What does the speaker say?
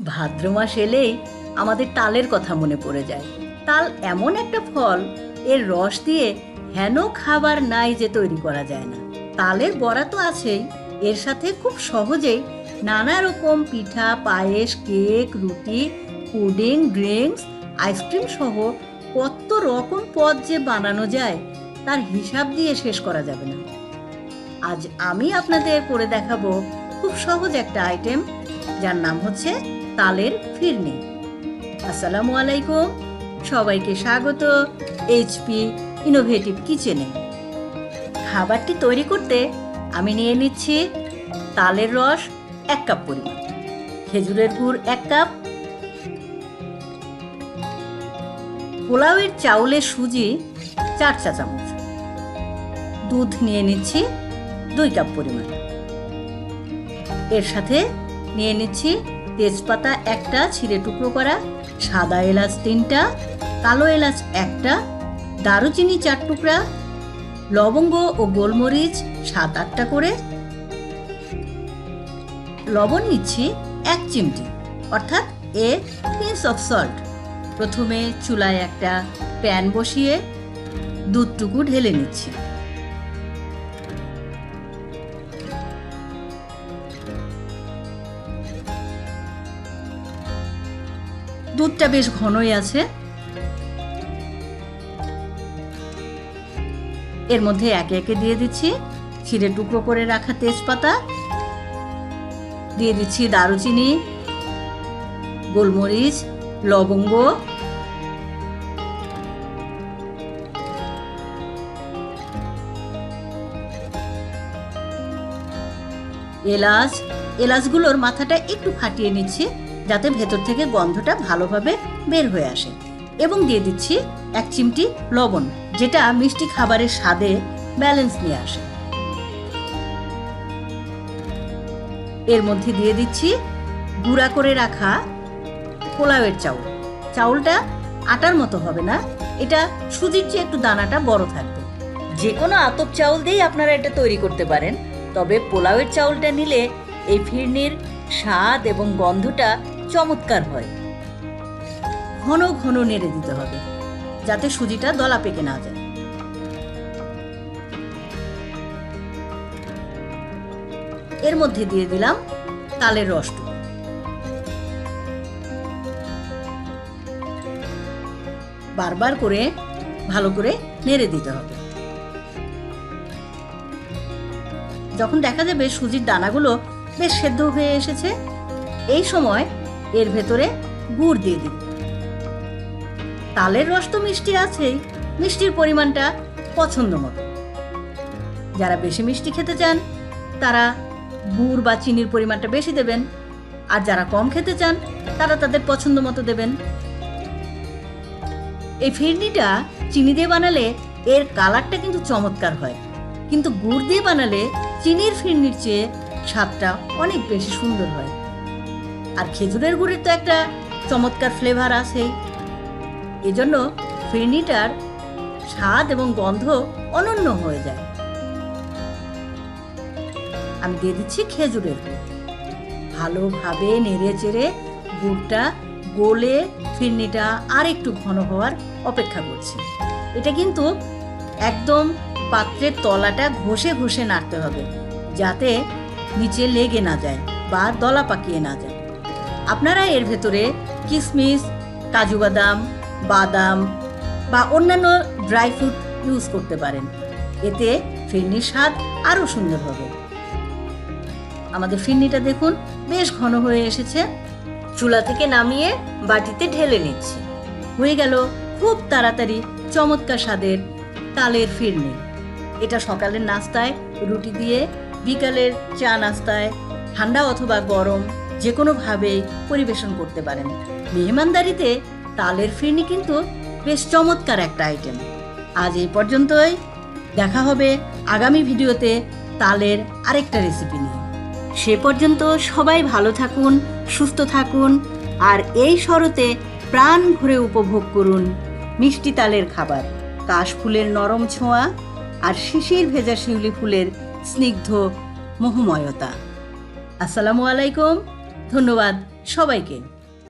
ভাদ্র মাস এলেই আমাদের তালের কথা মনে পড়ে যায়। তাল এমন একটা ফল, এর রস দিয়ে হেন খাবার নাই যে তৈরি করা যায় না। তালের বড়া তো আছেই, এর সাথে খুব সহজেই নানা রকম পিঠা, পায়েস, কেক, রুটি, পুডিং, ড্রিঙ্কস, আইসক্রিম সহ কত রকম পদ যে বানানো যায়, তার হিসাব দিয়ে শেষ করা যাবে না। আজ আমি আপনাদের করে দেখাবো খুব সহজ একটা আইটেম যার নাম হচ্ছে তালের ফিরনি। আসসালামু আলাইকুম। সবাইকে স্বাগত এইচপি ইনোভেটিভ কিচেনে খাবারটি তৈরি করতে আমি নিয়ে নিচ্ছি তালের রস এক কাপ পরিমাণ। খেজুরের গুড় এক কাপ। পোলাওয়ের চাউলের সুজি চার চা চামচ। দুধ নিয়ে নিচ্ছি দুই কাপ পরিমাণ। এর সাথে নিয়ে নিচ্ছি তেজপাতা একটা ছিঁড়ে টুকরো করা, সাদা এলাচ তিনটা, কালো এলাচ একটা, দারুচিনি চার টুকরা, লবঙ্গ ও গোলমরিচ সাত আটটা করে। লবণ নিচ্ছি এক চিমটি, অর্থাৎ এ পিন্স অফ সল্ট প্রথমে চুলায় একটা প্যান বসিয়ে দুধটুকু ঢেলে নিচ্ছি। দুধটা বেশ ঘনই আছে। এর মধ্যে একে একে দিয়ে দিচ্ছি। ছিঁড়ে টুকরো করে রাখা তেজপাতা। দিয়ে দিচ্ছি দারুচিনি, গোলমরিচ, লবঙ্গ। এলাচ। এলাচগুলোর মাথাটা একটু ফাটিয়ে নিচ্ছি। যাতে ভেতর থেকে গন্ধটা ভালোভাবে বের হয়ে আসে। এবং দিয়ে দিচ্ছি এক চিমটি লবণ, যেটা মিষ্টি খাবারের স্বাদে ব্যালেন্স নিয়ে আসে। এর মধ্যে দিয়ে দিচ্ছি গুঁড়া করে রাখা পোলাওয়ের চাউল। চাউলটা আটার মতো হবে না, এটা সুজির চেয়ে একটু দানাটা বড় থাকবে। যে কোনো আতপ চাউল দিয়েই আপনারা এটা তৈরি করতে পারেন, তবে পোলাওয়ের চাউলটা নিলে এই ফিরনির স্বাদ এবং গন্ধটা চমৎকার হয়। ঘন ঘন নেড়ে দিতে হবে, যাতে সুজিটা দলা পেকে না যায়। এর মধ্যে দিয়ে দিলাম তালের রসটুকু। বারবার করে ভালো করে নেড়ে দিতে হবে। যখন দেখা যাবে সুজির দানাগুলো বেশ সেদ্ধ হয়ে এসেছে, এই সময় এর ভেতরে গুড় দিয়ে দিন তালের রস তো মিষ্টি আছেই, মিষ্টির পরিমাণটা পছন্দ মতো। যারা বেশি মিষ্টি খেতে চান, তারা গুড় বা চিনির পরিমাণটা বেশি দেবেন, আর যারা কম খেতে চান, তারা তাদের পছন্দ মতো দেবেন। এই ফিরনিটা চিনি দিয়ে বানালে এর কালারটা কিন্তু চমৎকার হয়, কিন্তু গুড় দিয়ে বানালে চিনির ফিরনির চেয়ে স্বাদটা অনেক বেশি সুন্দর হয়। আর খেজুরের গুড়ের তো একটা চমৎকার ফ্লেভার আছেই। এজন্য ফিরনিটার স্বাদ এবং গন্ধ অনন্য হয়ে যায়। আমি দিয়ে দিচ্ছি খেজুরের গুড়। ভালোভাবে নেড়ে চেড়ে গুড়টা গলে ফিরনিটা আর একটু ঘন হওয়ার অপেক্ষা করছি। এটা কিন্তু একদম পাত্রের তলাটা ঘষে ঘষে নাড়তে হবে, যাতে নিচে লেগে না যায় বা দলা পাকিয়ে না যায়। আপনারা এর ভেতরে কিশমিশ কাজু বাদাম বাদাম বা অন্যান্য ড্রাই ফ্রুট ইউজ করতে পারেন। এতে ফিরনির স্বাদ আরও সুন্দর হবে। আমাদের ফিরনিটা দেখুন, বেশ ঘন হয়ে এসেছে। চুলা থেকে নামিয়ে বাটিতে ঢেলে নিচ্ছি। হয়ে গেল খুব তাড়াতাড়ি চমৎকার স্বাদের তালের ফিরনি। এটা সকালের নাস্তায় রুটি দিয়ে, বিকালের চা নাস্তায়, ঠান্ডা অথবা গরম যে কোনোভাবেই পরিবেশন করতে পারেন। মেহমানদারিতে তালের ফিরনি কিন্তু বেশ চমৎকার একটা আইটেম আজ এই পর্যন্তই। দেখা হবে আগামী ভিডিওতে তালের আরেকটা রেসিপি নিয়ে। সে পর্যন্ত সবাই ভালো থাকুন, সুস্থ থাকুন, আর এই শরতে প্রাণ ভরে উপভোগ করুন মিষ্টি তালের খাবার। কাশফুলের নরম ছোঁয়া আর শিশির ভেজা শিউলি ফুলের স্নিগ্ধ মোহময়তা। আসসালামু আলাইকুম। ধন্যবাদ সবাইকে।